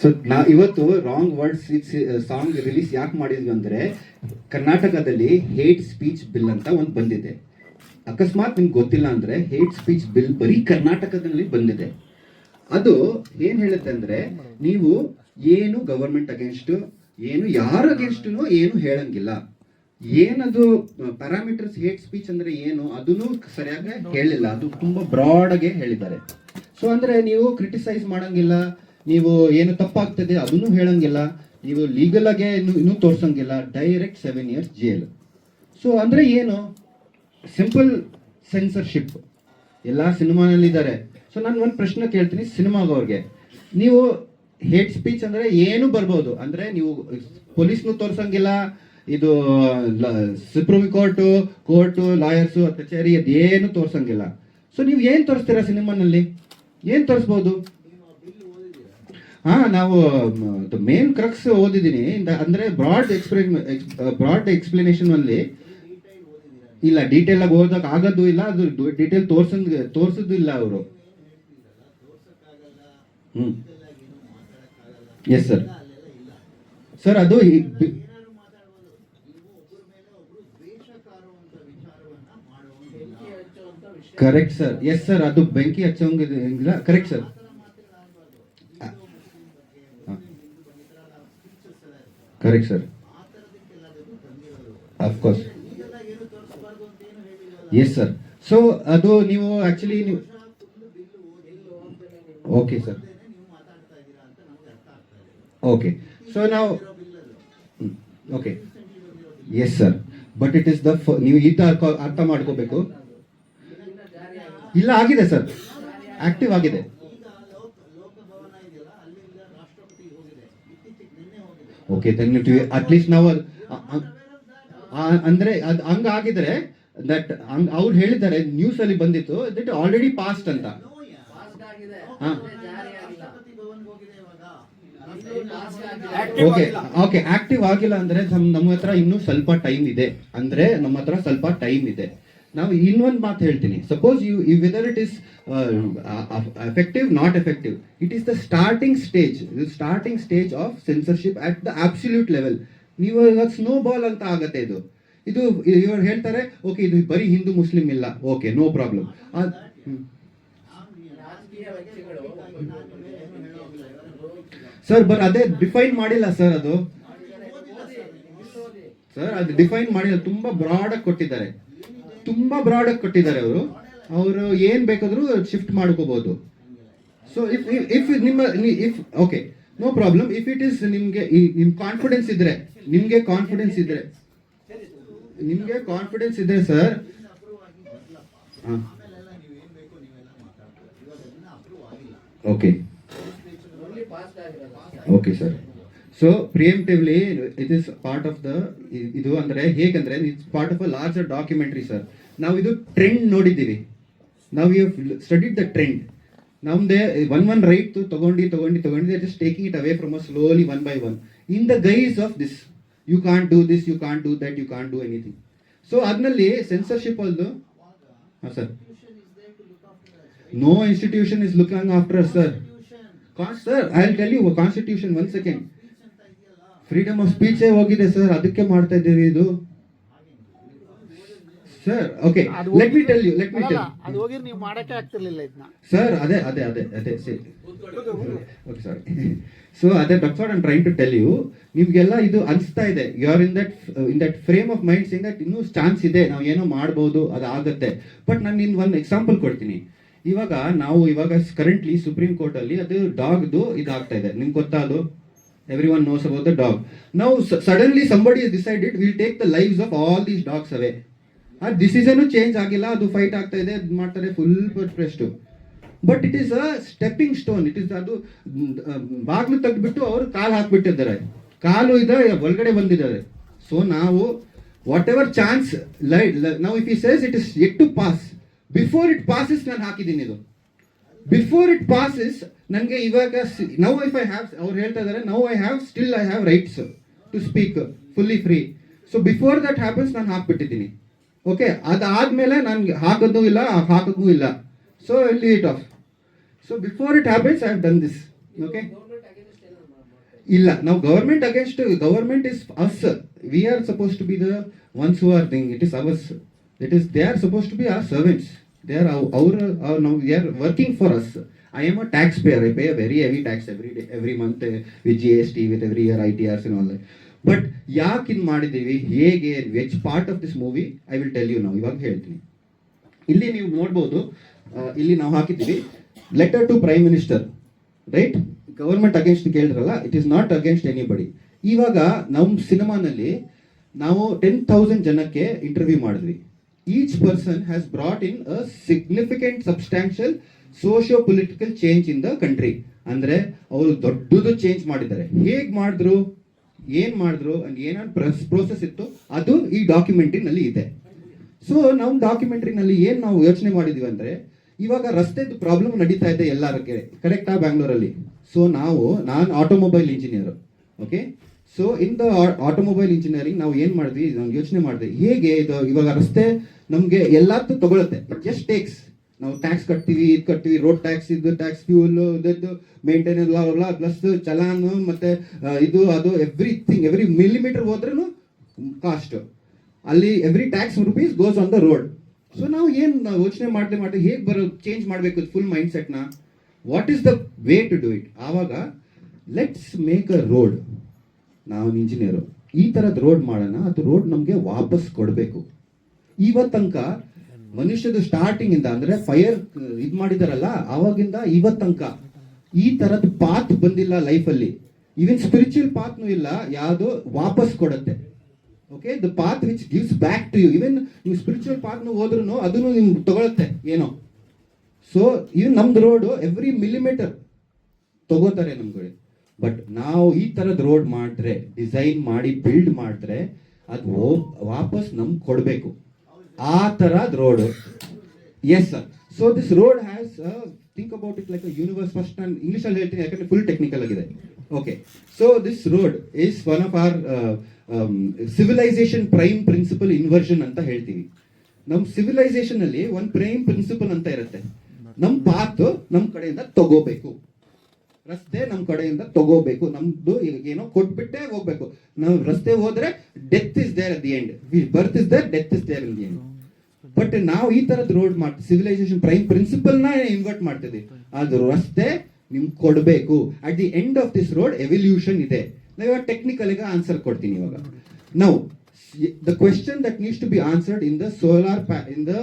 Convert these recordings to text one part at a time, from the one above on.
So ನಾ ಇವತ್ತು wrong words song release ಯಾಕೆ ಮಾಡಿದ್ವಿ ಅಂದ್ರೆ ಕರ್ನಾಟಕದಲ್ಲಿ ಹೇಟ್ ಸ್ಪೀಚ್ ಬಿಲ್ ಅಂತ ಒಂದು ಬಂದಿದೆ. ಅಕಸ್ಮಾತ್ ನಿಮ್ಗೆ ಗೊತ್ತಿಲ್ಲ ಅಂದ್ರೆ ಹೇಟ್ ಸ್ಪೀಚ್ ಬಿಲ್ ಬರೀ ಕರ್ನಾಟಕದಲ್ಲಿ ಬಂದಿದೆ. ಅದು ಏನ್ ಹೇಳುತ್ತೆ ಅಂದ್ರೆ ನೀವು ಏನು ಗವರ್ಮೆಂಟ್ ಅಗೇನ್ಸ್ಟ್ ಏನು ಯಾರ ಅಗೇನ್ಸ್ಟ್ ಏನು ಹೇಳಂಗಿಲ್ಲ. ಏನದು ಪ್ಯಾರಾಮೀಟರ್ಸ್ ಹೇಟ್ ಸ್ಪೀಚ್ ಅಂದ್ರೆ ಏನು ಅದನ್ನು ಸರಿಯಾಗಿ ಹೇಳಿಲ್ಲ ಅದು ತುಂಬಾ ಬ್ರಾಡ್ ಆಗಿ ಹೇಳಿದ್ದಾರೆ. ಸೊ ಅಂದ್ರೆ ನೀವು ಕ್ರಿಟಿಸೈಸ್ ಮಾಡಂಗಿಲ್ಲ ನೀವು ಏನು ತಪ್ಪಾಗ್ತದೆ ಅದನ್ನು ಹೇಳಂಗಿಲ್ಲ. ನೀವು ಲೀಗಲ್ ಆಗಿ ಇನ್ನೂ ತೋರ್ಸಂಗಿಲ್ಲ. Direct seven years jail so ಅಂದ್ರೆ ಏನು? ಸಿಂಪಲ್ ಸೆನ್ಸರ್ಶಿಪ್ ಎಲ್ಲ ಸಿನಿಮಾನಲ್ಲಿದ್ದಾರೆ. ಸೊ ನಾನು ಒಂದು ಪ್ರಶ್ನೆ ಕೇಳ್ತೀನಿ ಸಿನಿಮಾಗವ್ರಿಗೆ ನೀವು ಹೇಟ್ ಸ್ಪೀಚ್ ಅಂದ್ರೆ ಏನು ಬರ್ಬೋದು? ಅಂದ್ರೆ ನೀವು ಪೊಲೀಸ್ನು ತೋರ್ಸಂಗಿಲ್ಲ. ಇದು ಸುಪ್ರೀಂ ಕೋರ್ಟು ಕೋರ್ಟು ಲಾಯರ್ಸು ಕಚೇರಿ ಅದೇನು ತೋರ್ಸಂಗಿಲ್ಲ. ಸೊ ನೀವು ಏನು ತೋರಿಸ್ತೀರಾ ಸಿನಿಮಾನಲ್ಲಿ? ಏನು ತೋರಿಸ್ಬೋದು? ಹಾ ನಾವು ಮೇನ್ ಕ್ರಕ್ಸ್ ಓದಿದ್ದೀನಿ. ಅಂದ್ರೆ ಬ್ರಾಡ್ ಎಕ್ಸ್ಪ್ಲೇನ್ ಬ್ರಾಡ್ ಎಕ್ಸ್ಪ್ಲನೇಷನ್ ಅಲ್ಲಿ ಇಲ್ಲ ಡೀಟೇಲ್ ಆಗಿ ಓದಕ್ ಆಗೋದು ಇಲ್ಲ ಅದು ಡೀಟೇಲ್ ತೋರ್ಸ ತೋರ್ಸೋದು ಇಲ್ಲ ಅವರು. ಹ್ಮ್. ಎಸ್ ಸರ್ ಸರ್ ಅದು ಕರೆಕ್ಟ್ ಸರ್ ಎಸ್ ಸರ್ ಅದು ಬೆಂಕಿ ಹಚ್ಚೋಂಗಿಲ್ಲ correct sir correct sir of course yes sir so ಅದು ನೀವು ಆಕ್ಚುಲಿ ನೀವು ಓಕೆ ಸರ್ ಓಕೆ ಸೊ ನಾವು okay yes sir but it is the ನೀವು ಈ ತರ ಅರ್ಥ- ಅರ್ಥ ಮಾಡ್ಕೋಬೇಕು. ಇಲ್ಲ, ಆಗಿದೆ ಸರ್ ಆಕ್ಟಿವ್ ಆಗಿದೆ. ಓಕೆ ದೆನ್ ಅಟ್ಲೀಸ್ಟ್ ನಾವು ಅದ್- ಅ- ಅ- ಆ- ಅಂದ್ರೆ ಅದು ಹಂಗ ಆಗಿದ್ರೆ ದಟ್ ಅವ್ರು ಹೇಳಿದ್ದಾರೆ ನ್ಯೂಸ್ ಅಲ್ಲಿ ಬಂದಿತ್ತು ದಟ್ ಆಲ್ರೆಡಿ ಪಾಸ್ಟ್ ಅಂತ. ಹಾ. ಓಕೆ ಓಕೆ ಆಕ್ಟಿವ್ ಆಗಿಲ್ಲ. ಅಂದ್ರೆ ನಮ್- ನಮ್ಮ ಹತ್ರ ಇನ್ನೂ ಸ್ವಲ್ಪ ಟೈಮ್ ಇದೆ. ಅಂದ್ರೆ ನಮ್ಮ ಹತ್ರ ಸ್ವಲ್ಪ ಟೈಮ್ ಇದೆ. ನಾವು ಇನ್ನೊಂದು ಮಾತು ಹೇಳ್ತೀನಿ. Suppose you whether it is effective not effective it is the starting stage starting stage of censorship at the absolute level ನೀವು ಸ್ನೋ ಬಾಲ್ ಅಂತ ಆಗತ್ತೆ ಇದು. ಇದು ಇವರು ಹೇಳ್ತಾರೆ ಓಕೆ ಇದು ಬರೀ ಹಿಂದೂ, ಮುಸ್ಲಿಂ ಇಲ್ಲ. Okay no problem sir but ಅದೇ ಡಿಫೈನ್ ಮಾಡಿಲ್ಲ ಸರ್ ಅದು. ಸರ್ ಅದು ಡಿಫೈನ್ ಮಾಡಿಲ್ಲ, ತುಂಬಾ ಬ್ರಾಡ್ ಆಗಿ ಕೊಟ್ಟಿದ್ದಾರೆ. ತುಂಬಾ ಬ್ರಾಡ್ ಆಗಿ ಕೊಟ್ಟಿದ್ದಾರೆ ಅವರು. ಅವರು ಏನ್ ಬೇಕಾದರೂ ಶಿಫ್ಟ್ ಮಾಡ್ಕೋಬಹುದು ಸೊ ಇಫ್ ಇಫ್ ನಿಮ್ಮ if okay no problem if it is ನಿಮ್ಗೆ, ಈ- ನಿಮ್ ಕಾನ್ಫಿಡೆನ್ಸ್ ಇದ್ರೆ, ನಿಮ್ಗೆ ಕಾನ್ಫಿಡೆನ್ಸ್ ಇದ್ರೆ. ನಿಮ್ಗೆ ಕಾನ್ಫಿಡೆನ್ಸ್ ಇದೆ sir okay okay sir so preemptively it is part of the ಇದು ಅಂದ್ರೆ ಹೇಗಂದ್ರೆ it's part of a larger documentary sir ನಾವು ಇದು ಟ್ರೆಂಡ್ ನೋಡಿದ್ದೀವಿ. ನಾವು ಯು ಸ್ಟಡಿಡ್ ದ ಟ್ರೆಂಡ್ ನಮ್ದೇ ಒನ್ ಒನ್ ರೈಟ್ ತಗೊಂಡು ತಗೊಂಡು ತಗೊಂಡು just taking it away from a slowly one by one in the guise of this you can't do this you can't do that you can't do anything so ಅದ್ನಲ್ಲಿ censorship ಅಲ್ದು ಹಾಂ sir no institution is looking after sir sir I will tell you constitution one second freedom of ಸ್ಪೀಚೇ ಹೋಗಿದೆ sir ಅದಕ್ಕೆ ಮಾಡ್ತಾ ಇದ್ದೀವಿ ಇದು? Sir okay let me tell you let me tell ಅದು ಹೋಗಿ ನೀವು ಮಾಡಕ್ಕೆ ಆಗ್ತಿರ್ಲಿಲ್ಲ ಇದನ್ನ ಸರ್ ಅದೇ ಅದೇ ಅದೇ ಅದೇ ಓಕೆ ಸಾರಿ ಸೊ ಅದೇ that's what I'm trying to tell you ನಿಮ್ಗೆಲ್ಲ ಇದು ಅನಿಸ್ತಾ ಇದೆ. You are in that in that frame of minds in that ಇನ್ನೂ ಚಾನ್ಸ್ ಇದೆ. ನಾವು ಏನೋ ಮಾಡ್ಬೋದು ಅದು ಆಗುತ್ತೆ ಬಟ್ ನಾನು ನಿನ್ ಒಂದು ಎಕ್ಸಾಂಪಲ್ ಕೊಡ್ತೀನಿ. ಇವಾಗ ನಾವು ಇವಾಗ ಕರೆಂಟ್ಲಿ ಸುಪ್ರೀಂ ಕೋರ್ಟ್ ಅಲ್ಲಿ ಅದು ಡಾಗ್ದು ಇದಾಗ್ತಾ ಇದೆ. ನಿಮ್ಗೆ ಗೊತ್ತಾ ಅದು? Everyone knows about the dog ನಾವು suddenly somebody decided will take the lives of all these dogs away ಆ ಡಿಸಿಷನ್ ಚೇಂಜ್ ಆಗಿಲ್ಲ, ಅದು ಫೈಟ್ ಆಗ್ತಾ ಇದೆ, ಅದು ಮಾಡ್ತಾರೆ full ಪ್ರೆಸ್ಟು but it is a stepping stone it is ಅದು ಬಾಗಿಲು ತೆಗೆದ್ಬಿಟ್ಟು ಅವರು ಕಾಲು ಹಾಕ್ಬಿಟ್ಟಿದ್ದಾರೆ. ಕಾಲು ಇದೆ, ಒಳಗಡೆ ಬಂದಿದ್ದಾರೆ. ಸೊ ನಾವು ವಾಟ್ ಎವರ್ ಚಾನ್ಸ್ ಲೈ ನಾವು if he says it is yet to pass before it passes ನಾನು ಹಾಕಿದ್ದೀನಿ ಇದು. ಬಿಫೋರ್ ಇಟ್ ಪಾಸಸ್ ನನಗೆ ಇವಾಗ ನೌ ಇಫ್ ಐ ಹ್ಯಾವ್ ಅವ್ರು ಹೇಳ್ತಾ ಇದ್ದಾರೆ now I have still I have rights to speak fully free so before that happens ನಾನು ಹಾಕ್ಬಿಟ್ಟಿದ್ದೀನಿ. ಓಕೆ ಅದಾದ್ಮೇಲೆ ನನ್ಗೆ ಹಾಕೋದು ಇಲ್ಲ ಹಾಕೋಕ್ಕೂ ಇಲ್ಲ. ಸೊ ಇಲ್ಲಿ it of so before it happens I have done this okay ಇಲ್ಲ ನಾವು government against government is us we are suppose to be the ones who are thing it is ours it is they are suppose to be our servants they are ಅವ್ರ ನಾವು we are working for us I am a taxpayer I pay a very heavy tax every day every month with G S T with every year I T Rs all but ಯಾಕೆ ಇದು ಮಾಡಿದ್ದೀವಿ? ಹೇಗೆ? Which part of this movie I will tell you ನಾವು ಇವಾಗ ಹೇಳ್ತೀನಿ. ಇಲ್ಲಿ ನೀವು ನೋಡ್ಬೋದು ಇಲ್ಲಿ ನಾವು ಹಾಕಿದ್ದೀವಿ letter to prime minister right government against ಕೇಳಿದ್ರಲ್ಲ it is not against anybody ಇವಾಗ ನಮ್ಮ ಸಿನಿಮಾನಲ್ಲಿ ನಾವು ಟೆನ್ ತೌಸಂಡ್ ಜನಕ್ಕೆ ಇಂಟರ್ವ್ಯೂ ಮಾಡಿದ್ವಿ. Each person has brought in a significant substantial socio political change in the country ಅಂದ್ರೆ ಅವರು ದೊಡ್ಡದು ಚೇಂಜ್ ಮಾಡಿದ್ದಾರೆ. ಹೇಗೆ ಮಾಡಿದ್ರು, ಏನ್ ಮಾಡಿದ್ರು ಅಂಡ್ ಏನಾದ್ರು ಪ್ರೋಸೆಸ್ ಇತ್ತು, ಅದು ಈ ಡಾಕ್ಯುಮೆಂಟ್ರಿನಲ್ಲಿ ಇದೆ. ಸೊ ನಾವು ಡಾಕ್ಯುಮೆಂಟ್ರಿನಲ್ಲಿ ಏನ್ ನಾವು ಯೋಚನೆ ಮಾಡಿದೀವಿ ಅಂದ್ರೆ, ಇವಾಗ ರಸ್ತೆದು ಪ್ರಾಬ್ಲಮ್ ನಡೀತಾ ಇದೆ ಎಲ್ಲರಕ್ಕೆ. ಕರೆಕ್ಟಾ ಬ್ಯಾಂಗ್ಳೂರಲ್ಲಿ ಸೊ ನಾವು, ನಾನು automobile engineer okay so in the automobile engineering ನಾವು ಏನ್ ಮಾಡಿದ್ವಿ? ನಾವು ಯೋಚನೆ ಮಾಡಿದ್ವಿ ಹೇಗೆ ಇದು ಇವಾಗ ರಸ್ತೆ ನಮ್ಗೆ ಎಲ್ಲದೂ ತಗೊಳುತ್ತೆ. ಜಸ್ಟ್ ಟೇಕ್ಸ್ ನಾವು ಟ್ಯಾಕ್ಸ್ ಕಟ್ತೀವಿ, ಇದು ಕಟ್ತೀವಿ ರೋಡ್ ಟ್ಯಾಕ್ಸ್ ಇದು ಟ್ಯಾಕ್ಸ್ ಫ್ಯೂಲ್ ಇದದ್ದು ಮೇಂಟೆನೆನ್ಸ್ ಪ್ಲಸ್ ಚಲಾನ್, ಮತ್ತೆ ಇದು, ಅದು ಎವ್ರಿಥಿಂಗ್ ಎವ್ರಿ ಮಿಲಿಮೀಟರ್ ಹೋದ್ರೂ ಕಾಸ್ಟ್ ಅಲ್ಲಿ every tax rupees goes on the road so ನಾವು ಏನ್ ನಾವು ಯೋಚನೆ ಮಾಡದೆ ಮಾಡದೆ, ಹೇಗೆ ಬರೋ ಚೇಂಜ್ ಮಾಡಬೇಕು full mind ಸೆಟ್ನ what is the way to do it ಆವಾಗ ಲೆಟ್ಸ್ ಮೇಕ್ ಅ ರೋಡ್ ನಾವು ಇಂಜಿನಿಯರು ಈ ಥರದ ರೋಡ್ ಮಾಡೋಣ, ಅದು ರೋಡ್ ನಮಗೆ ವಾಪಸ್ ಕೊಡಬೇಕು. ಇವತ್ತು ತನಕ ಮನುಷ್ಯದ ಸ್ಟಾರ್ಟಿಂಗ್ ಇಂದ ಅಂದ್ರೆ ಫೈರ್ ಇದು ಮಾಡಿದಾರಲ್ಲ ಅವಾಗಿಂದ ಇವತ್ತು ಈ ತರದ ಪಾತ್ ಬಂದಿಲ್ಲ ಲೈಫಲ್ಲಿ ಈವನ್ ಸ್ಪಿರಿಚುವಲ್ ಪಾತ್ನು ಇಲ್ಲ, ಯಾವುದು ವಾಪಸ್ ಕೊಡುತ್ತೆ. Okay the path which gives back to you even ನೀವು ಸ್ಪಿರಿಚುವಲ್ ಪಾತ್ ಹೋದ್ರೂ ಅದನ್ನು ನಿಮ್ಗೆ ತಗೊಳತ್ತೆ, ಏನೋ. ಸೊ ಇವನ್ ನಮ್ದು ರೋಡ್ ಎವ್ರಿ ಮಿಲಿಮೀಟರ್ ತಗೋತಾರೆ ನಮ್ಗೆ ಬಟ್ ನಾವು ಈ ತರದ ರೋಡ್ ಮಾಡಿದ್ರೆ ಡಿಸೈನ್ ಮಾಡಿ ಬಿಲ್ಡ್ ಮಾಡಿದ್ರೆ ಅದು ವಾಪಸ್ ನಮ್ಗೆ ಕೊಡಬೇಕು. ಆ ತರದ್ road yes sir so this road has think about it like universe first ನಾನು ಇಂಗ್ಲಿಷ್ ಅಲ್ಲಿ ಹೇಳ್ತೀನಿ, ಯಾಕಂದ್ರೆ ಫುಲ್ ಟೆಕ್ನಿಕಲ್ ಆಗಿದೆ. Okay so this road is one of our civilisation prime principle inversion ಅಂತ ಹೇಳ್ತೀವಿ. ನಮ್ಮ ಸಿವಿಲೈಸೇಷನ್ ಅಲ್ಲಿ ಒಂದು ಪ್ರೈಮ್ ಪ್ರಿನ್ಸಿಪಲ್ ಅಂತ ಇರುತ್ತೆ. ನಮ್ಮ ಪಾತ್ ನಮ್ಮ ಕಡೆಯಿಂದ ತಗೋಬೇಕು. ರಸ್ತೆ ನಮ್ಮ ಕಡೆಯಿಂದ ತಗೋಬೇಕು. ನಮ್ದು ಈಗ ಏನೋ ಕೊಟ್ಬಿಟ್ಟೆ ಹೋಗ್ಬೇಕು. ನಾವು ರಸ್ತೆ ಹೋದ್ರೆ death is there the end birth is there death is there the end but ನಾವು ಈ ತರದ್ ರೋಡ್ ಮಾಡ್ತೀವಿ ಸಿವಿಲೈಸೇಷನ್ ಪ್ರೈಮ್ ಪ್ರಿನ್ಸಿಪಲ್ನ ಇನ್ವರ್ಟ್ ಮಾಡ್ತಿದ್ವಿ. ಅದು ರಸ್ತೆ ನಿಮ್ಗೆ ಕೊಡಬೇಕು. At the end of this road evolution ಇದೆ. ನಾವು ಇವಾಗ ಟೆಕ್ನಿಕಲ್ ಆನ್ಸರ್ ಕೊಡ್ತೀನಿ ಇವಾಗ. ನಾವು the question that needs to be answered in the solar in the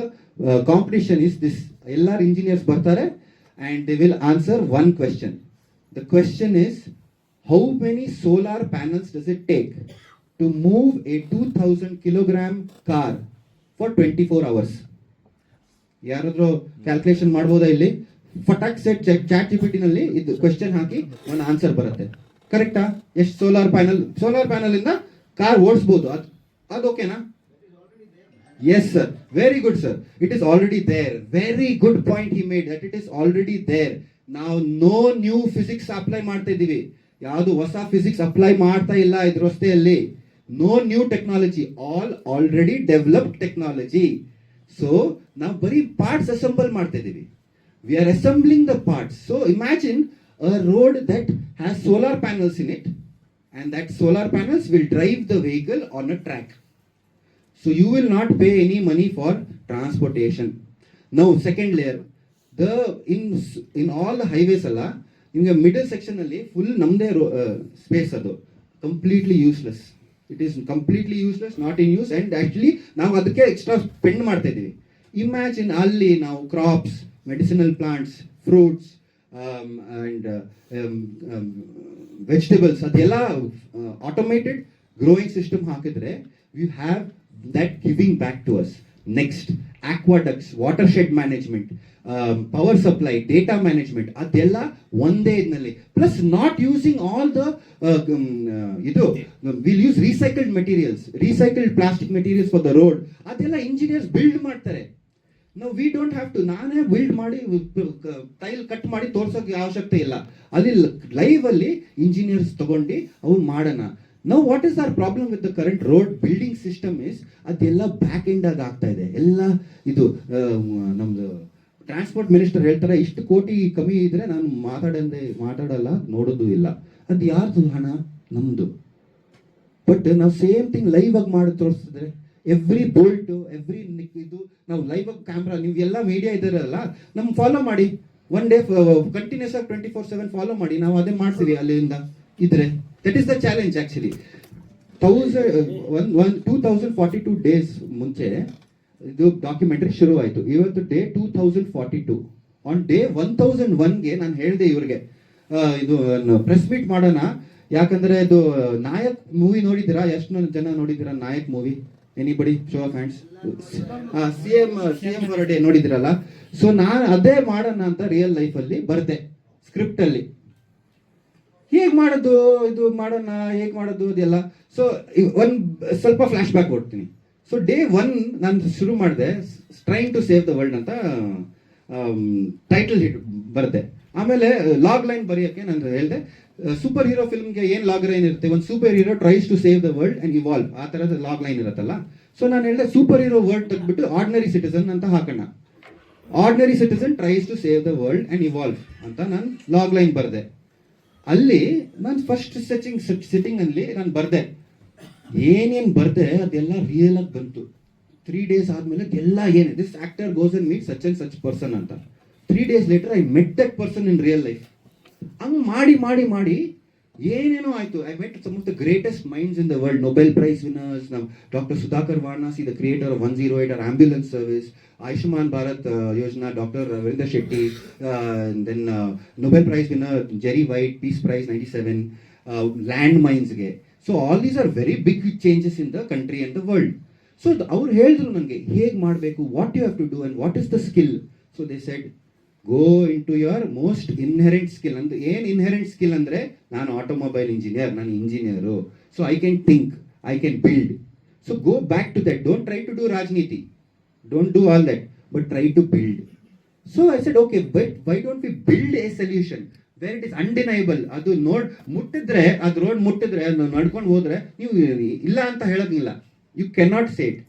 competition is this ಎಲ್ಲಾರು ಇಂಜಿನಿಯರ್ಸ್ ಬರ್ತಾರೆ and they will answer one question the question is, how many solar panels does it take to move a two kilogram car twenty four hours ಯಾರಾದ್ರೂ calculation ಮಾಡ್ಬೋದಾ ಇಲ್ಲಿ? ಫಟಾಕ್ set ಚಾಟ್ನಲ್ಲಿ ಇದು question ಹಾಕಿ ಒಂದು answer ಬರುತ್ತೆ. ಕರೆಕ್ಟಾ ಎಷ್ಟು ಸೋಲಾರ್ ಪ್ಯಾನಲ್ ಸೋಲಾರ್ ಪ್ಯಾನಲ್ ಇಂದ car ಓಡಿಸಬಹುದು ಅದು ಅದು ಓಕೆನಾ yes sir very good sir it is already there very good point he made that it is already there ನಾವು ನೋ ನ್ಯೂ ಫಿಸಿಕ್ಸ್ ಅಪ್ಲೈ ಮಾಡ್ತಾ ಇದ್ದೀವಿ. ಯಾವುದು ಹೊಸ ಫಿಸಿಕ್ಸ್ ಅಪ್ಲೈ ಮಾಡ್ತಾ ಇಲ್ಲ ಇದ್ರ ರಸ್ತೆಯಲ್ಲಿ no new technology all already developed technology so ನಾವು ಬರೀ ಪಾರ್ಟ್ಸ್ ಅಸೆಂಬಲ್ ಮಾಡ್ತಾ ಇದ್ದೀವಿ. We are assembling the parts so imagine a road that has solar panels in it and that solar panels will drive the vehicle on a track. So you will not pay any money for transportation. Now, second layer, the in in all the highways ಅಲ್ಲ, ನಿಮಗೆ middle section ಅಲ್ಲಿ full ನಮ್ದೇ space ಅದು. Completely useless it is completely useless not in use and actually ನಾವು ಅದಕ್ಕೆ extra spend ಮಾಡ್ತಾ ಇದ್ದೀವಿ. Imagine ಅಲ್ಲಿ ನಾವು crops medicinal plants fruits and vegetables ಅದೆಲ್ಲ ಆಟೋಮೇಟೆಡ್ ಗ್ರೋಯಿಂಗ್ ಸಿಸ್ಟಮ್ ಹಾಕಿದ್ರೆ you have that giving back to us next aqueducts water shed management power supply data management ಅದೆಲ್ಲ ಒಂದೇ ಇದ್ನಲ್ಲಿ. Plus not using all the ಇದು will use recycled materials recycled plastic materials for the road ಅದೆಲ್ಲ engineers build ಮಾಡ್ತಾರೆ. ನಾವು we don't have to ನಾನೇ build ಮಾಡಿ tile cut ಮಾಡಿ ತೋರ್ಸೋಕೆ ಅವಶ್ಯಕತೆ ಇಲ್ಲ. ಅಲ್ಲಿ ಲೈವ್ ಅಲ್ಲಿ ಇಂಜಿನಿಯರ್ಸ್ ತಗೊಂಡು ಅವ್ರು ಮಾಡೋಣ. ನಾವು what is our problem with the current road building system is ಅದೆಲ್ಲ ಬ್ಯಾಕ್ ಎಂಡ್ ಆಗಿ ಆಗ್ತಾ ಇದೆ. ಎಲ್ಲ ಇದು ನಮ್ದು ಟ್ರಾನ್ಸ್ಪೋರ್ಟ್ ಮಿನಿಸ್ಟರ್ ಹೇಳ್ತಾರೆ, ಇಷ್ಟು ಕೋಟಿ ಕಮ್ಮಿ ಇದ್ರೆ ನಾನು ಮಾತಾಡಂದೆ, ಮಾತಾಡಲ್ಲ, ನೋಡೋದು ಇಲ್ಲ. ಅದು ಯಾರ್ದು ಹಣ? ನಮ್ಮದು ಬಟ್ ನಾವು ಸೇಮ್ ಥಿಂಗ್ ಲೈವ್ ಆಗಿ ಮಾಡಿ ತೋರಿಸಿದ್ರೆ ಎವ್ರಿ ಬೋಲ್ಟ್ ಎವ್ರಿ ಇದು, ನಾವು ಲೈವ್ ಆಗಿ ಕ್ಯಾಮ್ರಾ ನೀವು ಎಲ್ಲ ಮೀಡಿಯಾ ಇದ್ದಾರಲ್ಲ, ನಮ್ಗೆ ಫಾಲೋ ಮಾಡಿ. ಒನ್ ಡೇ ಕಂಟಿನ್ಯೂಸ್ ಆಗಿ ಟ್ವೆಂಟಿ ಫೋರ್ ಸೆವೆನ್ ಫಾಲೋ ಮಾಡಿ. ನಾವು ಅದೇ ಮಾಡ್ತೀವಿ ಅಲ್ಲಿಂದ. ಇದ್ರೆ. That is the challenge actually thousand one one two thousand forty two days ಮುಂಚೆ, ಇದು ಡಾಕ್ಯುಮೆಂಟ್ರಿ ಶುರುವಾಯಿತು. ಇವತ್ತು day two thousand forty two on day one thousand ಒನ್ಗೆ ನಾನು ಹೇಳಿದೆ ಇವ್ರಿಗೆ ಇದು ಪ್ರೆಸ್ ಮೀಟ್ ಮಾಡೋಣ. ಯಾಕಂದ್ರೆ ಇದು ನಾಯಕ್ ಮೂವಿ ನೋಡಿದಿರಾ ಎಷ್ಟು ಜನ ನೋಡಿದ್ದೀರಾ Nayak movie anybody show of hands C M C M ಹೊರಡೆ ನೋಡಿದಿರಲ್ಲ ಸೊ ನಾನು ಅದೇ ಮಾಡೋಣ ಅಂತ ರಿಯಲ್ ಲೈಫಲ್ಲಿ ಬರ್ದೆ ಸ್ಕ್ರಿಪ್ಟ್ ಅಲ್ಲಿ. ಹೇಗ್ ಮಾಡೋದು, ಇದು ಮಾಡೋಣ, ಹೇಗೆ ಮಾಡೋದು ಅದೆಲ್ಲ. ಸೊ ಒಂದು ಸ್ವಲ್ಪ ಫ್ಲಾಶ್ ಬ್ಯಾಕ್ ಕೊಡ್ತೀನಿ. ಸೊ ಡೇ ಒನ್ ನಾನು ಶುರು ಮಾಡಿದೆ trying to save the world ಅಂತ ಟೈಟಲ್ ಹಿಟ್ ಬರುತ್ತೆ. ಆಮೇಲೆ ಲಾಗ್ ಲೈನ್ ಬರೆಯೋಕ್ಕೆ ನಾನು ಹೇಳಿದೆ ಸೂಪರ್ ಹೀರೋ ಫಿಲ್ಮ್ಗೆ ಏನು ಲಾಗ್ ಲೈನ್ ಇರುತ್ತೆ? ಒಂದು superhero tries to save the world and evolve ಆ ಥರದ ಲಾಗ್ ಲೈನ್ ಇರುತ್ತಲ್ಲ? ಸೊ ನಾನು ಹೇಳಿದೆ ಸೂಪರ್ ಹೀರೋ ವರ್ಡ್ ತೆಗೆದ್ಬಿಟ್ಟು ಆರ್ಡಿನರಿ ಸಿಟಿಸನ್ ಅಂತ ಹಾಕೋಣ. Ordinary citizen tries to save the world and evolve ಅಂತ ನಾನು ಲಾಗ್ ಲೈನ್ ಬರೆದೆ. ಅಲ್ಲಿ ನಾನು ಫಸ್ಟ್ ಸೆಚಿಂಗ್ ಸಿಟ್ಟಿಂಗ್ ಅಲ್ಲಿ ನಾನು ಬರ್ದೆ. ಏನೇನು ಬರ್ದೆ ಅದೆಲ್ಲ ರಿಯಲ್ ಆಗಿ ಬಂತು. ತ್ರೀ ಡೇಸ್ ಆದ್ಮೇಲೆ ಎಲ್ಲ ಏನಿದೆ this actor goes and meet such and such person ಅಂತ. Three days later I met that person in real life ಹಂಗ್ ಮಾಡಿ ಮಾಡಿ ಮಾಡಿ ಏನೇನೋ ಆಯ್ತು. I met some of the greatest minds in the world Nobel prize winners ನಮ್ doctor Sudhakar Varanasi the creator of one zero eight are ambulance service Ayushman Bharat Yojana doctor Ravindra Shetty then Nobel prize winner Jerry White peace prize ninety seven land ಮೈನ್ಸ್ಗೆ so all these are very big changes in the country and the world so ಅವ್ರು ಹೇಳಿದ್ರು ನನಗೆ, ಹೇಗೆ ಮಾಡಬೇಕು what you have to do and what is the skill so they said go into your most inherent skill ಅಂದ್ರೆ ಏನು inherent skill ಅಂದ್ರೆ, ನಾನು automobile engineer ನಾನು engineer so I can think I can build so go back to that don't try to do ರಾಜನೀತಿ don't do all that but try to build so I said okay but why don't we build a solution where it is undeniable ಅದು ನೋಡ್ ಮುಟ್ಟಿದ್ರೆ, ಅದು road ಮುಟ್ಟಿದ್ರೆ ನಡ್ಕೊಂಡು ಹೋದ್ರೆ, ನೀವು ಇಲ್ಲ ಅಂತ ಹೇಳೋದಿಲ್ಲ. You can not say it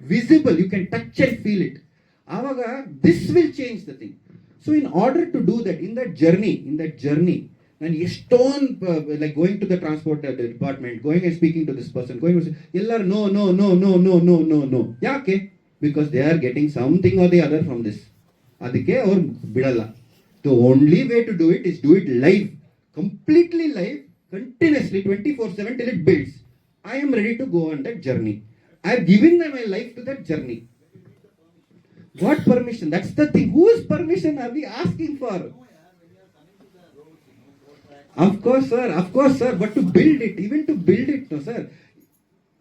visible you can touch and feel it ಆವಾಗ this will change the thing so in order to do that in that journey in that journey ನಾನು ಎಷ್ಟೊಂದು like going to the transport department going and speaking to this person going ಎಲ್ಲರೂ no no no no no no no no ಯಾಕೆ? Because they are getting something or the other from this ಅದಕ್ಕೆ ಅವ್ರು ಬಿಡಲ್ಲ. The only way to do it is do it live completely live continuously twenty four seven till it builds I am ready to go on that journey I have given my life to that journey What permission? That's the thing. Whose permission are we asking for? Of course, sir. Of course, sir. But to build it, even to build it, no, sir.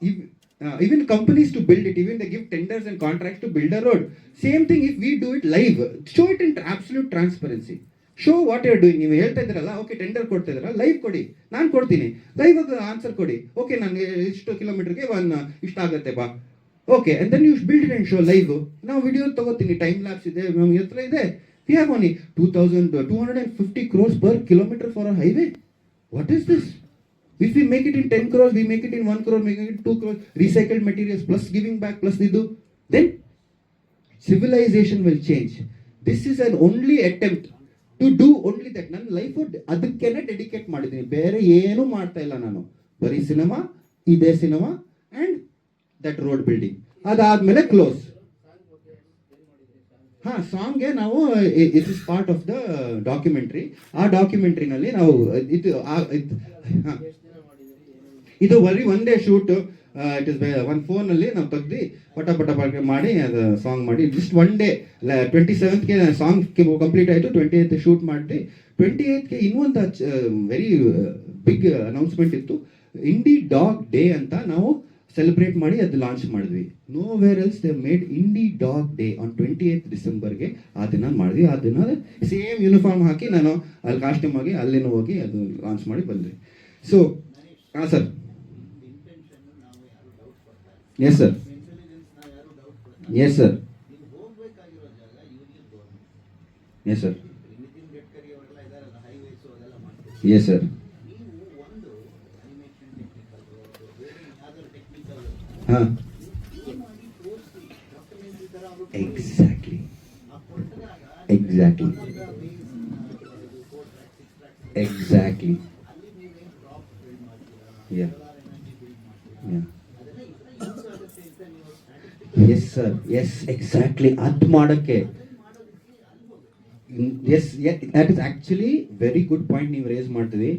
If, uh, even companies to build it, even they give tenders and contracts to build a road. Same thing if we do it live, show it in absolute transparency. So what are doing ನೀವು ಹೇಳ್ತಾ ಇದ್ದೀರಲ್ಲ okay tender ಕೊಡ್ತಾ ಇದ್ದೀರಾ live ಕೊಡಿ ನಾನು ಕೊಡ್ತೀನಿ live answer ಕೊಡಿ okay ನನಗೆ ಇಷ್ಟು ಕಿಲೋಮೀಟರ್ಗೆ ಒನ್ ಇಷ್ಟ ಆಗುತ್ತೆ ಬಾ okay and then you build and show live ನಾವು ವಿಡಿಯೋ ತಗೋತೀನಿ ಟೈಮ್ ಲ್ಯಾಪ್ಸ್ ಇದೆ ನಮ್ಮ ಹತ್ರ ಇದೆ. We have only two thousand two hundred and fifty crores per kilometer for a highway what is this if we make it in ten crores we make it in one crore make it two crore recycled materials plus giving back plus ಇದು then civilization will change this is an only attempt to do only that ನನ್ನ life ಅದಕ್ಕೇನೆ dedicate ಮಾಡಿದ್ದೀನಿ. ಬೇರೆ ಏನೂ ಮಾಡ್ತಾ ಇಲ್ಲ ನಾನು. ಬರೀ ಸಿನಿಮಾ ಇದೇ cinema and that road building ಅದಾದ್ಮೇಲೆ ಕ್ಲೋಸ್ ಹಾ ಸಾಂಗ್ಗೆ ನಾವು it is part of the documentary ಆ ಡಾಕ್ಯುಮೆಂಟ್ರಿನಲ್ಲಿ ನಾವು, ಇದು ಇದ್- ಬರೀ ಒಂದೇ shoot it is one phone ಅಲ್ಲಿ ನಾವು ತೆಗ್ದು ಪಟ ಪಟ ಪಟ ಮಾಡಿ ಅದು ಸಾಂಗ್ ಮಾಡಿ. ಜಸ್ಟ್ ಒನ್ ಡೇ ಟ್ವೆಂಟಿ ಸೆವೆಂತ್ಗೆ ಸಾಂಗ್ ಕಂಪ್ಲೀಟ್ ಆಯಿತು ಟ್ವೆಂಟಿ ಏತ್ ಶೂಟ್ ಮಾಡಿ ಟ್ವೆಂಟಿ ಏತ್ಗೆ ಇನ್ನೊಂದು ವೆರಿ ಬಿಗ್ ಅನೌನ್ಸ್ಮೆಂಟ್ ಇತ್ತು. ಇಂಡಿ ಡಾಗ್ ಡೇ ಅಂತ ನಾವು ಸೆಲೆಬ್ರೇಟ್ ಮಾಡಿ ಅದು ಲಾಂಚ್ ಮಾಡಿದ್ವಿ. Nowhere else they made indie dog day on twenty eighth ಡಿಸೆಂಬರ್ಗೆ ಆ ದಿನ ಮಾಡಿದ್ವಿ. ಆ ದಿನ ಸೇಮ್ ಯೂನಿಫಾರ್ಮ್ ಹಾಕಿ ನಾನು ಅಲ್ಲಿ ಕಾಸ್ಟ್ಯೂಮ್ ಆಗಿ ಅಲ್ಲಿನ ಹೋಗಿ ಅದು ಲಾಂಚ್ ಮಾಡಿ ಬಂದ್ವಿ ಸೊ ಹಾಂ sir yes sir yes sir yes sir yes sir ಹಾಂ exactly exactly exactly Yeah. Yeah. Yes sir yes exactly ಅದು ಮಾಡೋಕ್ಕೆ yes that is actually very good point ನೀವು ರೇಸ್ ಮಾಡ್ತೀವಿ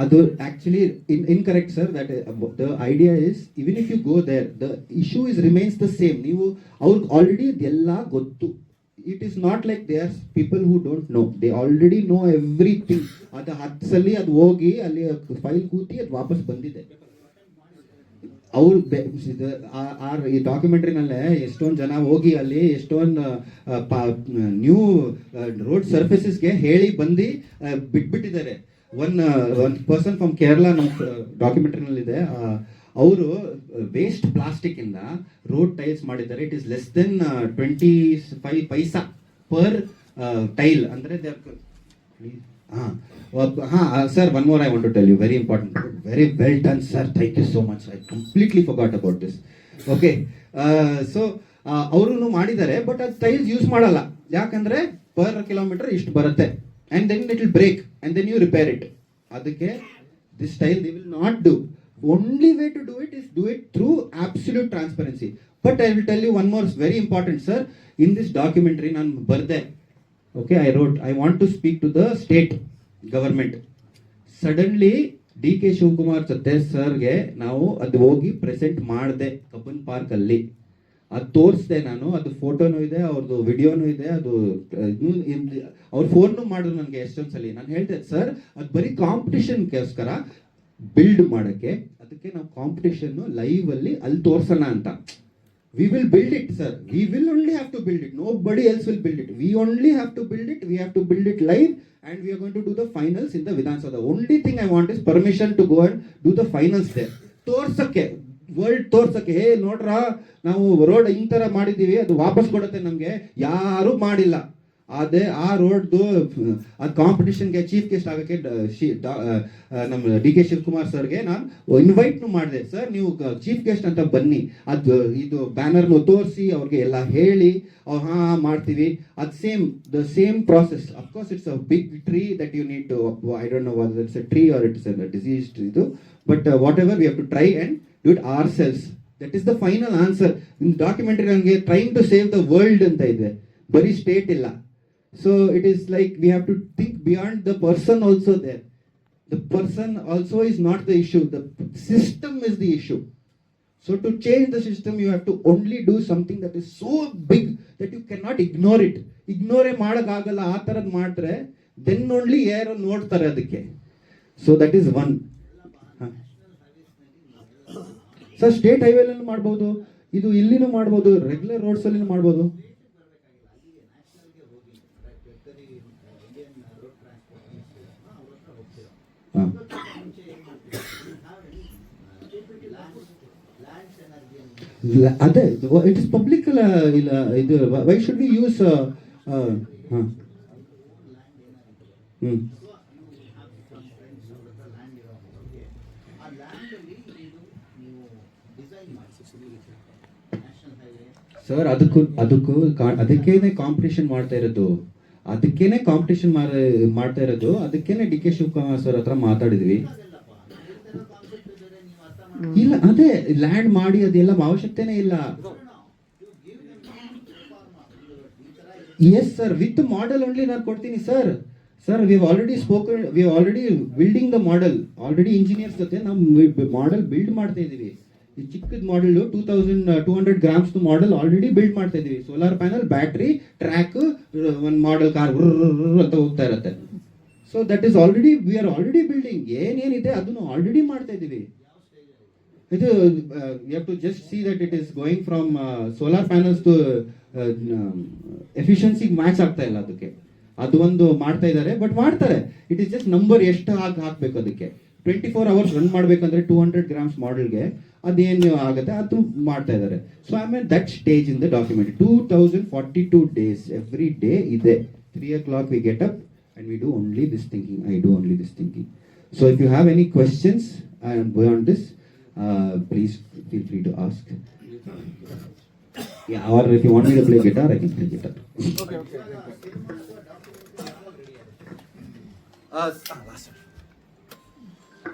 ಅದು actually in incorrect sir that the idea is even if you go there the issue is remains the same ನೀವು, ಅವ್ರಿಗೆ already ಎಲ್ಲ ಗೊತ್ತು. It is not like they are people who don't know they already know everything ಅದು ಹತ್ತು ಸಲ ಅದು ಹೋಗಿ, ಅಲ್ಲಿ ಫೈಲ್ ಕೂತಿ ಅದು ವಾಪಸ್ ಬಂದಿದೆ. ಅವ್ರು ಆರ್ ಈ ಡಾಕ್ಯುಮೆಂಟ್ರಿನಲ್ಲೇ ಎಷ್ಟೊಂದು ಜನ ಹೋಗಿ ಅಲ್ಲಿ ಎಷ್ಟೊಂದು ನ್ಯೂ ರೋಡ್ ಸರ್ಫೇಸಸ್ಗೆ ಹೇಳಿ ಬಂದು ಬಿಟ್ಬಿಟ್ಟಿದ್ದಾರೆ. One one person from Kerala ನಮ್ಮ ಡಾಕ್ಯುಮೆಂಟ್ರಿನಲ್ಲಿದೆ ಅವರು ವೇಸ್ಟ್ ಪ್ಲಾಸ್ಟಿಕ್ ಇಂದ ರೋಡ್ ಟೈಲ್ಸ್ ಮಾಡಿದ್ದಾರೆ. It is less than twenty five paisa per tile ಅಂದ್ರೆ ದೇ ಹಾಂ ಹಾಂ sir one more I want to tell you very important very well done sir thank you so much I completely forgot about this okay so ಅವರು ಮಾಡಿದ್ದಾರೆ but ಅದು tiles use ಮಾಡಲ್ಲ. ಯಾಕಂದ್ರೆ per kilometre ಇಷ್ಟು ಬರುತ್ತೆ. And then it will break and then you repair it ಅದಕ್ಕೆ this style the will not do only way to do it is do it through absolute transparency but I will tell you one more very important sir in this documentary ನಾನು ಬರ್ದೆ. Okay I wrote I want to speak to the state government suddenly D K Shivakumar ಸತ್ಯ ಸರ್ಗೆ ನಾವು ಅದು ಹೋಗಿ present ಮಾಡಿದೆ Cubbon park ಅಲ್ಲಿ. ಅದು ತೋರಿಸ್ದೆ ನಾನು, ಅದು ಫೋಟೋನು ಇದೆ ಅವ್ರದ್ದು ವಿಡಿಯೋನು ಇದೆ, ಅದು ಅವ್ರ ಫೋನ್ನು ಮಾಡಿದ್ರು ನನಗೆ ಎಷ್ಟೊಂದು ಸಲ ನಾನು ಹೇಳ್ದೆ, ಸರ್, ಅದು ಬರೀ ಕಾಂಪಿಟೇಷನ್ಗೋಸ್ಕರ ಬಿಲ್ಡ್ ಮಾಡೋಕ್ಕೆ, ಅದಕ್ಕೆ ನಾವು ಕಾಂಪಿಟೇಷನ್ನು ಲೈವ್ ಅಲ್ಲಿ ತೋರ್ಸೋಣ ಅಂತ. We will build it sir we will only have to build it nobody else will build it we only have to build it we have to build it live and are going to to the finals in the vidhan the only thing I want is permission to go and do the finals there. ತೋರ್ಸಕ್ಕೆ. World ತೋರ್ಸಕ್ಕೆ, ಹೇ ನೋಡ್ರ, ನಾವು road ಈ ತರ ಮಾಡಿದೀವಿ ಅದು ವಾಪಸ್ ಕೊಡುತ್ತೆ ನಮಗೆ. ಯಾರು ಮಾಡಿಲ್ಲ. ಅದೇ ಆ ರೋಡ್ದು ಆ ಕಾಂಪಿಟಿಷನ್ಗೆ ಚೀಫ್ ಗೆಸ್ಟ್ ಆಗಕ್ಕೆ ನಮ್ಮ ಡಿ ಕೆ ಶಿವಕುಮಾರ್ ಸರ್ಗೆ ನಾನು ಇನ್ವೈಟ್ನು ಮಾಡಿದೆ. ಸರ್ ನೀವು ಚೀಫ್ ಗೆಸ್ಟ್ ಅಂತ ಬನ್ನಿ. ಅದು, ಇದು ಬ್ಯಾನರ್ನು ತೋರಿಸಿ, ಅವ್ರಿಗೆ ಎಲ್ಲ ಹೇಳಿ ಹಾ ಮಾಡ್ತೀವಿ. ಅದು same the same process of course it's a big tree that you need to I don't know it's a tree or it's disease ಇದು. But whatever we have to try and do it ourselves that the the final answer in documentary ನನಗೆ trying to save the world ಅಂತ ಇದೆ ಬರೀ state ಇಲ್ಲ so it is like we have to think beyond the person also there the person also is not the issue the system is the issue so to change the system you have to only do something that is so big that you cannot ignore it ignore ಮಾಡೋಕ್ಕಾಗಲ್ಲ ಆ ಥರದ್ದು ಮಾಡಿದ್ರೆ then only ಯಾರು ನೋಡ್ತಾರೆ ಅದಕ್ಕೆ so that is one sir state ಹೈವೇಲೂ ಮಾಡ್ಬೋದು. ಇದು ಇಲ್ಲಿನೂ ಮಾಡ್ಬೋದು ರೆಗ್ಯುಲರ್ ರೋಡ್ಸ್ ಅಲ್ಲಿ ಮಾಡ್ಬೋದು. ಅದೇ ಇಟ್ ಇಸ್ ಪಬ್ಲಿಕ್ ಇಲ್ಲ, ಇದು ವೈ ಶುಡ್ ಬಿ ಯೂಸ್ ಹಾಂ. ಹ್ಞೂ ಸರ್ ಅದಕ್ಕೂ ಅದಕ್ಕೂ ಅದಕ್ಕೇನೆ ಕಾಂಪಿಟೇಷನ್ ಮಾಡ್ತಾ ಇರೋದು. ಅದಕ್ಕೇನೆ ಕಾಂಪಿಟೇಷನ್ ಮಾಡ್ತಾ ಇರೋದು. ಅದಕ್ಕೇನೆ ಡಿ ಕೆ ಶಿವಕುಮಾರ್ ಸರ್ ಹತ್ರ ಮಾತಾಡಿದ್ವಿ. ಇಲ್ಲ, ಅದೇ ಲ್ಯಾಂಡ್ ಮಾಡಿ ಅದೆಲ್ಲ ಅವಶ್ಯಕತೆನೇ ಇಲ್ಲ. Yes sir with model only ನಾನು ಕೊಡ್ತೀನಿ sir sir we already spoken we already building the model already engineers ಜೊತೆ ನಾವು ಮಾಡೆಲ್ ಬಿಲ್ಡ್ ಮಾಡ್ತಾ ಇದೀವಿ ಈ ಚಿಕ್ಕದ model two thousand two hundred grams model already build ಮಾಡ್ತಾ ಇದೀವಿ ಸೋಲಾರ್ ಪ್ಯಾನಲ್ ಬ್ಯಾಟ್ರಿ ಟ್ರ್ಯಾಕ್ ಒಂದು ಮಾಡೆಲ್ ಕಾರ್ ಅಂತ ಹೋಗ್ತಾ ಇರುತ್ತೆ. So that is already we are already building ಏನೇನಿದೆ ಅದನ್ನು ಆಲ್ರೆಡಿ ಮಾಡ್ತಾ ಇದೀವಿ ಇದು you have to just see that it is going from solar panels to ಎಫಿಷಿಯನ್ಸಿಗೆ match ಆಗ್ತಾ ಇಲ್ಲ ಅದಕ್ಕೆ. ಅದು ಒಂದು ಮಾಡ್ತಾ ಇದ್ದಾರೆ ಬಟ್ ಮಾಡ್ತಾರೆ. ಇಟ್ ಇಸ್ ಜಸ್ಟ್ ನಂಬರ್ ಎಷ್ಟು ಹಾಕಿ, ಹಾಕ್ಬೇಕು ಅದಕ್ಕೆ. ಟ್ವೆಂಟಿ ಫೋರ್ ಅವರ್ಸ್ ರನ್ ಮಾಡಬೇಕಂದ್ರೆ ಟೂ ಹಂಡ್ರೆಡ್ ಗ್ರಾಮ್ಸ್ ಮಾಡೆಲ್ಗೆ ಅದೇನು ಆಗುತ್ತೆ? ಅದು ಮಾಡ್ತಾ ಇದ್ದಾರೆ so I mean that stage in the document two thousand forty two days every day ಇದೆ. Three o'clock we get up and we do only this thinking I do only this thinking so if you have any questions and beyond this, uh, please feel free to ask. Yeah, or if you want me to play guitar, I can play guitar. Okay, okay. Uh,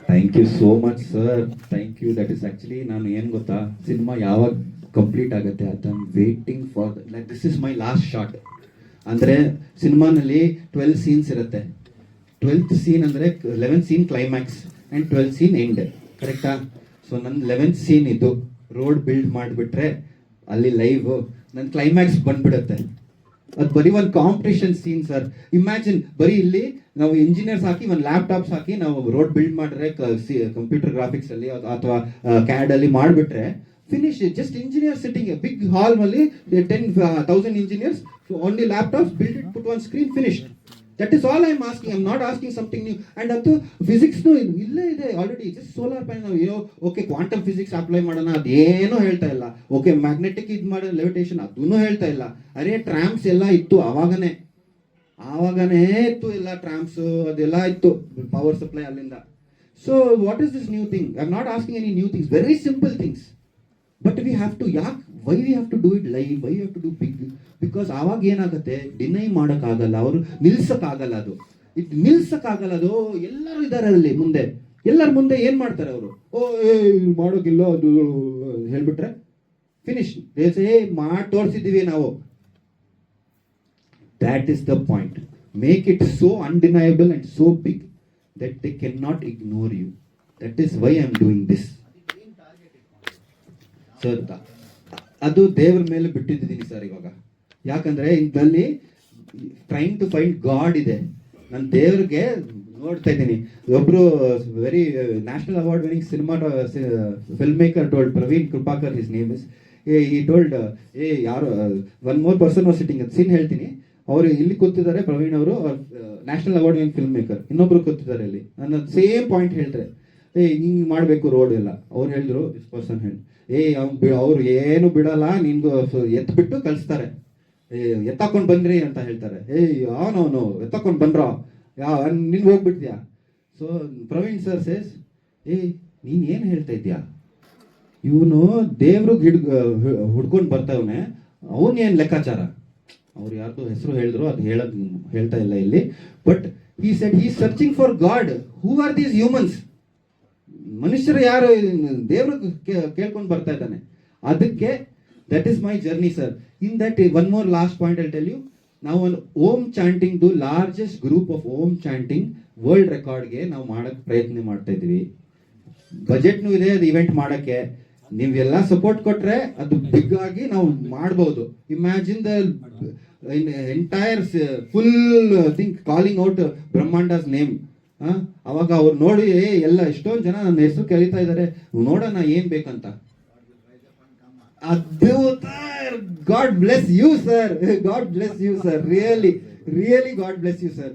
thank you so much sir thank you that is actually ನಾನು ಏನು ಗೊತ್ತಾ cinema ಯಾವಾಗ complete ಆಗುತ್ತೆ ಅಂತ waiting for like this is my last shot ಅಂದರೆ ಸಿನಿಮಾನಲ್ಲಿ twelve scenes ಇರುತ್ತೆ. Twelfth scene ಅಂದರೆ eleven scene climax and twelve scene end ಕರೆಕ್ಟಾ ಸೊ ನನ್ನ ಲೆವೆಂತ್ ಸೀನ್ ಇದು. ರೋಡ್ ಬಿಲ್ಡ್ ಮಾಡಿಬಿಟ್ರೆ ಅಲ್ಲಿ ಲೈವ್ ನನ್ನ ಕ್ಲೈಮ್ಯಾಕ್ಸ್ ಬಂದ್ಬಿಡುತ್ತೆ. ಅದು ಬರೀ ಒಂದು ಕಾಂಪಿಟೇಷನ್ ಸೀನ್ ಸರ್ ಇಮ್ಯಾಜಿನ್ ಬರೀ ಇಲ್ಲಿ ನಾವು ಇಂಜಿನಿಯರ್ಸ್ ಹಾಕಿ ಒಂದು ಲ್ಯಾಪ್ಟಾಪ್ಸ್ ಹಾಕಿ ನಾವು ರೋಡ್ ಬಿಲ್ಡ್ ಮಾಡಿದ್ರೆ ಕಂಪ್ಯೂಟರ್ ಗ್ರಾಫಿಕ್ಸ್ ಅಲ್ಲಿ ಅಥವಾ ಕ್ಯಾಡ್ ಅಲ್ಲಿ ಮಾಡಿಬಿಟ್ರೆ finish just engineer sitting big hall ಅಲ್ಲಿ ten thousand engineers only laptops build it put one screen finish that is all I am asking I'm not asking something new and ಅದು ಫಿಸಿಕ್ಸ್ನು ಇಲ್ಲೇ ಇದೆ already just solar panel ನಾವು ಏನೋ okay quantum physics apply ಮಾಡೋಣ, ಅದೇನೂ ಹೇಳ್ತಾ ಇಲ್ಲ. ಓಕೆ ಮ್ಯಾಗ್ನೆಟಿಕ್ ಇದು ಮಾಡೋ ಲೆವಿಟೇಷನ್ ಅದನ್ನು ಹೇಳ್ತಾ ಇಲ್ಲ. ಅರೆ ಟ್ರಾಮ್ಸ್ ಎಲ್ಲ ಇತ್ತು ಅವಾಗನೇ ಆವಾಗನೇ ಇತ್ತು ಎಲ್ಲ ಟ್ರಾಮ್ಸ್ ಅದೆಲ್ಲ ಇತ್ತು ಪವರ್ ಸಪ್ಲೈ ಅಲ್ಲಿಂದ. So what is this new thing I not asking any new things very simple things but we have to ಯಾಕೆ why we have to do it live why have to do big because ಆವಾಗ ಏನಾಗುತ್ತೆ deny ಮಾಡೋಕ್ಕಾಗಲ್ಲ, ಅವರು ನಿಲ್ಸಕ್ಕಾಗಲ್ಲ ಅದು. ಇದು ನಿಲ್ಸಕ್ಕಾಗಲ್ಲ ಅದು, ಎಲ್ಲರೂ ಇದ್ದಾರೆ ಅಲ್ಲಿ ಮುಂದೆ. ಎಲ್ಲರ ಮುಂದೆ ಏನ್ ಮಾಡ್ತಾರೆ ಅವರು? ಓ, ಏ ಮಾಡೋಕ್ಕಿಲ್ಲ ಅದು ಹೇಳ್ಬಿಟ್ರೆ ಫಿನಿಶ್ ಏ, ಮಾಡಿ, ತೋರಿಸಿದ್ದೀವಿ ನಾವು. That is the point make it so undeniable and so big that they can not ignore you is why I am doing this sir ಅದು ದೇವರ ಮೇಲೆ ಬಿಟ್ಟಿದ್ದೀನಿ ಸರ್ ಇವಾಗ. ಯಾಕಂದ್ರೆ ಇದರಲ್ಲಿ ಟ್ರೈಂಗ್ ಟು ಫೈಂಡ್ ಗಾಡ್ ಇದೆ. ನಾನು ದೇವ್ರಿಗೆ ನೋಡ್ತಾ ಇದ್ದೀನಿ. ಒಬ್ರು very national award winning cinema film maker told Praveen Krupakar his name is ಈ ಟೋಲ್ಡ್ ಏ ಯಾರು one more person was sitting scene ಹೇಳ್ತೀನಿ. ಅವರು ಇಲ್ಲಿ ಕೂತಿದ್ದಾರೆ, ಪ್ರವೀಣ್ ಅವರು national award winning film maker ಇನ್ನೊಬ್ರು ಕೂತಿದ್ದಾರೆ ಇಲ್ಲಿ. ನನ್ನ ಸೇಮ್ ಪಾಯಿಂಟ್ ಹೇಳ್ತಾರೆ. ಏ, ಹಿಂಗ್ ಮಾಡಬೇಕು ರೋಡ್ ಎಲ್ಲ. ಅವ್ರು ಹೇಳಿದ್ರು ದಿಸ್ ಪರ್ಸನ್ ಹೇಳಿ ಏ, ಅವ್ನು ಅವ್ರು ಏನು ಬಿಡಲ್ಲ, ನಿನ್ಗೂ ಎತ್ ಬಿಟ್ಟು ಕಳಿಸ್ತಾರೆ. ಏ, ಎತ್ತಾಕೊಂಡ್ ಬಂದ್ರಿ ಅಂತ ಹೇಳ್ತಾರೆ. ಏ ಅವನವನು ಎತ್ತಾಕೊಂಡ್ ಬಂದ್ರ? ಯಾವ ನಿನ್ ಹೋಗ್ಬಿಡ್ತೀಯಾ ಸೊ ಪ್ರವೀಣ್ ಸರ್ ಸೇಸ್ ಏ, ನೀನು ಏನು ಹೇಳ್ತಾ ಇದ್ಯಾ? ಇವನು ದೇವ್ರಿಗೆ ಹಿಡ್ ಹುಡ್ಕೊಂಡು ಬರ್ತಾವನೆ. ಅವನ್ ಏನ್ ಲೆಕ್ಕಾಚಾರ? ಅವ್ರು ಯಾರ್ದು ಹೆಸರು ಹೇಳಿದ್ರು ಅದು ಹೇಳಕ್ ಹೇಳ್ತಾ ಇಲ್ಲ ಇಲ್ಲಿ. ಬಟ್ ಈ ಸೆಟ್ ಈ searching for God who are these humans ಮನುಷ್ಯರು ಯಾರು? ದೇವರು ಕೇಳ್ಕೊಂಡು ಬರ್ತಾ ಇದ್ದಾನೆ. ಅದಕ್ಕೆ that is my journey sir in that one more last point ಅಲ್ಲಿ ಟೆಲ್ ಯು ನಾವು ಒಂದು ಓಮ್ ಚಾಂಟಿಂಗ್ ದು largest group of Om chanting world ರೆಕಾರ್ಡ್ಗೆ ನಾವು ಮಾಡಕ್ ಪ್ರಯತ್ನ ಮಾಡ್ತಾ ಇದ್ವಿ ಬಜೆಟ್ನೂ ಇದೆ, ಅದು ಇವೆಂಟ್ ಮಾಡಕ್ಕೆ. ನೀವೆಲ್ಲ ಸಪೋರ್ಟ್ ಕೊಟ್ರೆ ಅದು ಬಿಗ್ ಆಗಿ ನಾವು ಮಾಡ್ಬೋದು. Imagine the entire full think calling out ಬ್ರಹ್ಮಾಂಡಸ್ name ಅವಾಗ ಅವ್ರು ನೋಡಿ ಎಲ್ಲ ಎಷ್ಟೊಂದು ಜನ ನನ್ನ ಹೆಸರು ಕರೀತಾ ಇದ್ದಾರೆ ನೋಡೋಣ ಏನ್ ಬೇಕಂತ. ಅದ್ಭುತ! God bless you sir God bless you sir really really God bless you sir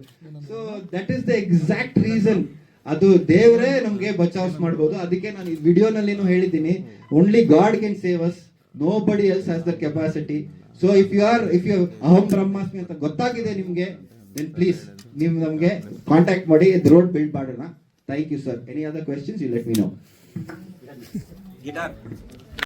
so that is the exact reason ಅದು ದೇವರೇ ನಮ್ಗೆ ಬಚಾವ್ಸ್ ಮಾಡ್ಬೋದು. ಅದಕ್ಕೆ ನಾನು ಈ ವಿಡಿಯೋನಲ್ಲಿನೂ ಹೇಳಿದ್ದೀನಿ. Only God can save us nobody else has the capacity so if you are if you ಅಹಂ ಬ್ರಹ್ಮಾಸ್ಮಿ ಅಂತ ಗೊತ್ತಾಗಿದೆ ನಿಮ್ಗೆ ದೆನ್ ಪ್ಲೀಸ್ ನೀವು ನಮ್ಗೆ ಕಾಂಟ್ಯಾಕ್ಟ್ ಮಾಡಿ ರೋಡ್ ಬಿಲ್ಡ್ ಮಾಡೋಣ. Thank you sir any other questions you let me know guitar